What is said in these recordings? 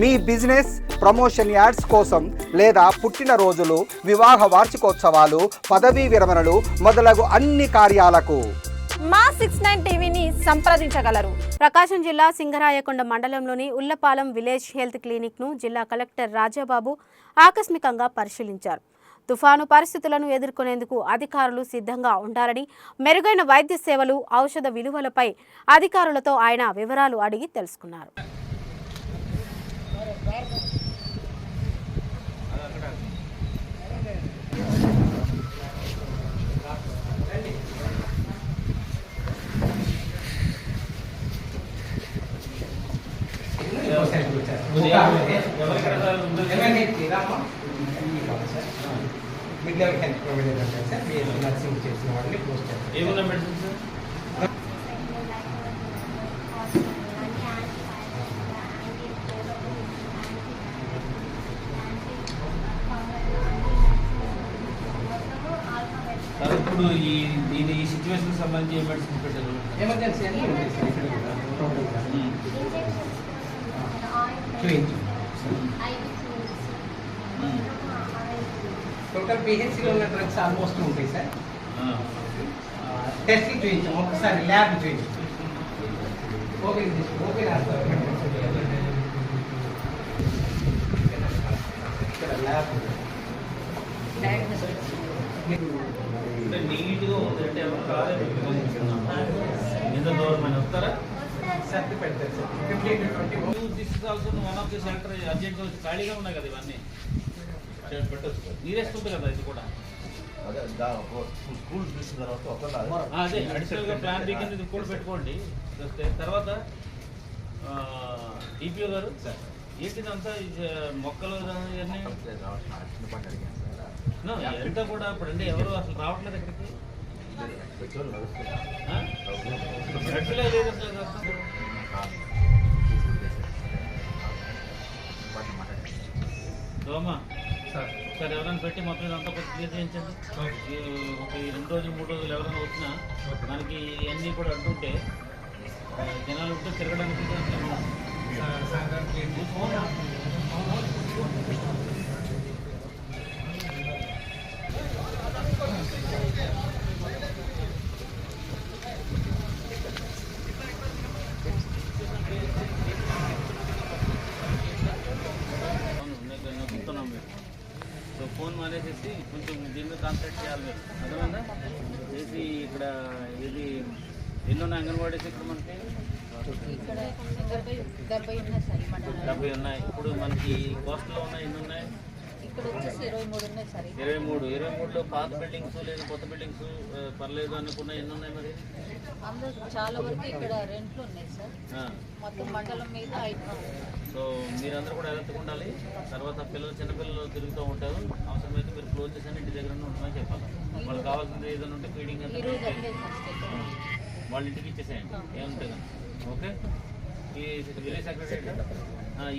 మీ business promotion ads కోసం లేదా పుట్టినరోజులు వివాహ వార్షికోత్సవాలు పదవీ విరమణలు మొదలగు అన్ని కార్యాలకు. మా సిక్స్ నైన్ టీవీని సంప్రదించగలరు. ప్రకాశం జిల్లా సింగరాయకొండ మండలంలోని ఉల్లపాలెం విలేజ్ హెల్త్ క్లినిక్ను జిల్లా కలెక్టర్ రాజాబాబు ఆకస్మికంగా పరిశీలించారు. తుఫాను పరిస్థితులను ఎదుర్కొనేందుకు అధికారులు సిద్ధంగా ఉండాలని మెరుగైన వైద్య సేవలు ఔషధ విలువలపై అధికారులతో ఆయన వివరాలు అడిగి తెలుసుకున్నారు. Mid level health provider sir మీరు నర్సింగ్ చేసిన వాళ్ళని పోస్ట్ చేస్తారు ఏమున్నా మెడిసిన్ సార్? ఇప్పుడు ఈ దీని ఈ సిచ్యువేషన్ సంబంధించి ఏ మెడిసిన్ పెట్టారు ఎమర్జెన్సీ అన్ని ఉంటాయి సార్ ఇక్కడ కూడా టోటల్గా చూపించు టోటల్ పిహెచ్సిలో ఉన్న డ్రగ్స్ ఆల్మోస్ట్ ఉంటాయి సార్ టెస్ట్ చూపించాం ఒకసారి ల్యాబ్ చూపించాం ఓపెన్ చేసి ఓపెన్ రాస్తారు ఇక్కడ ల్యాబ్ అంటే నీట్గా ఉందంటే వస్తారా? ఖాళీగా ఉన్నాయి కదా ఇవన్నీ. నీరెస్ట్ కదా ఇది కూడా. అదే స్కూల్ చూసిన తర్వాత ప్లాన్ బీ కింద ఇది కూడా పెట్టుకోండి. తర్వాత డిపిఓ గారు ఏంటిదంతా? ఇది మొక్కలు ఇవన్నీ? ఎంత కూడా ఇప్పుడు అంటే ఎవరు అసలు రావట్లేదు ఇక్కడికి. దోమ. సార్. సార్ ఎవరైనా పెట్టి మొత్తం ఇదంతా కొంచెం క్లియర్ చేయించండి. ఒక ఈ రెండు రోజులు మూడు రోజులు ఎవరైనా వచ్చినా మనకి ఇవన్నీ కూడా అంటుంటే జనాలు ఉంటే తిరగడానికి కొంచెం అవును, ఉన్నాయి కదా, నేను చెప్తున్నాం మీరు సో మానేసేసి కొంచెం దీని మీద కాన్సన్ట్రేట్ చేయాలి. మీరు అర్థమైందా? చేసి ఇక్కడ ఇది ఎన్ని అంగన్వాడీస్ ఇక్కడ మనకి? డెబ్బై ఉన్నాయి ఇప్పుడు మనకి కోస్టల్లో ఉన్నాయి ఎన్ని ఉన్నాయి? ఇక్కడ వచ్చేసి ఇరవై మూడు ఉన్నాయి సార్. ఇరవై మూడు. ఇరవై మూడులో పాత బిల్డింగ్స్ లేదు కొత్త బిల్డింగ్స్ పర్లేదు అనుకున్న ఎన్ని ఉన్నాయి మరి? చాలా వరకు ఇక్కడ రెంట్లు ఉన్నాయి సార్. మొత్తం మండలం మీద ఐదు సో మీరందరూ కూడా ఎలర్ట్గా ఉండాలి. తర్వాత పిల్లలు చిన్నపిల్లలు తిరుగుతూ ఉంటారు. అవసరమైతే మీరు క్లోజ్ చేసి ఇంటి దగ్గర ఉంటుందని చెప్పాలి. వాళ్ళకి కావాల్సింది ఏదైనా ఉంటే ఫీడింగ్ వాళ్ళ ఇంటికి ఇచ్చేసేయండి. ఏముంటుంది ఓకే? ఈ విలేజ్ సెక్రటరీ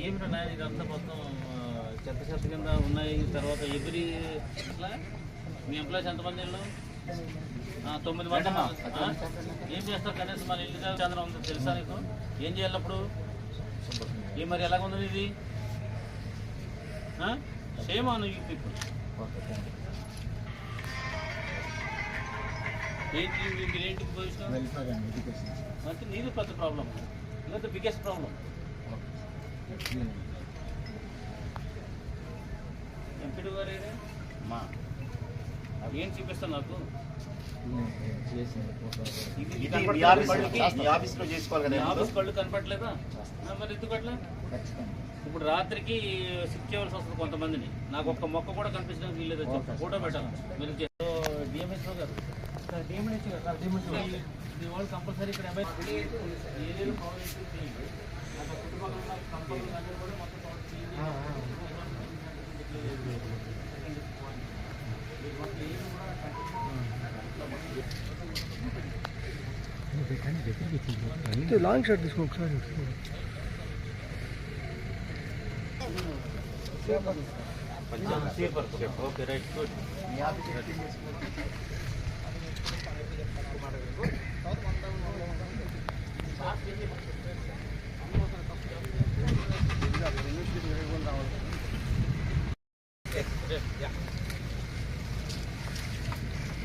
ఏమిటో నాయన ఇదంతా మొత్తం చెత్త చెత్త కింద ఉన్నాయి. తర్వాత ఎవ్రీ అట్లా మీ ఎంప్లాయీస్ ఎంతమంది ఇళ్ళు తొమ్మిది మంది? ఏం చేస్తారు? కనీసం మన ఇల్లు చంద్రం ఉందో. తెలుసా నీకు? ఏం చేయాలి అప్పుడు? ఏ మరి ఎలాగుంది ఇది సేమ్ అను యూ పీపుల్ ఏంటి మీకు ఏంటి పొజిషన్ అంటే నీది పెద్ద ప్రాబ్లం ఇంకా బిగ్గెస్ట్ ప్రాబ్లం మా. ఏం చూపిస్తాను నాకు? ఆఫీస్లో చేసుకోవాలి కదా ఆఫీస్ కళ్ళు కనపట్లేదా మరి ఇప్పుడు రాత్రికి షిఫ్ట్ చేయవలసి వస్తుంది కొంతమందిని. నాకు ఒక్క మొక్క కూడా కనిపించడానికి వీల్లేదు. ఫోటో పెట్టాలి. మీరు గారు. వాళ్ళు కంపల్సరీ ఇక్కడ ఎంఐ तो ते लांग शॉट दिसको ఒకసారి पंजाब सेपर ओके राइट गुड यहाँ पे चेकिंग है हम लोग का कब जाएगा इंग्लिश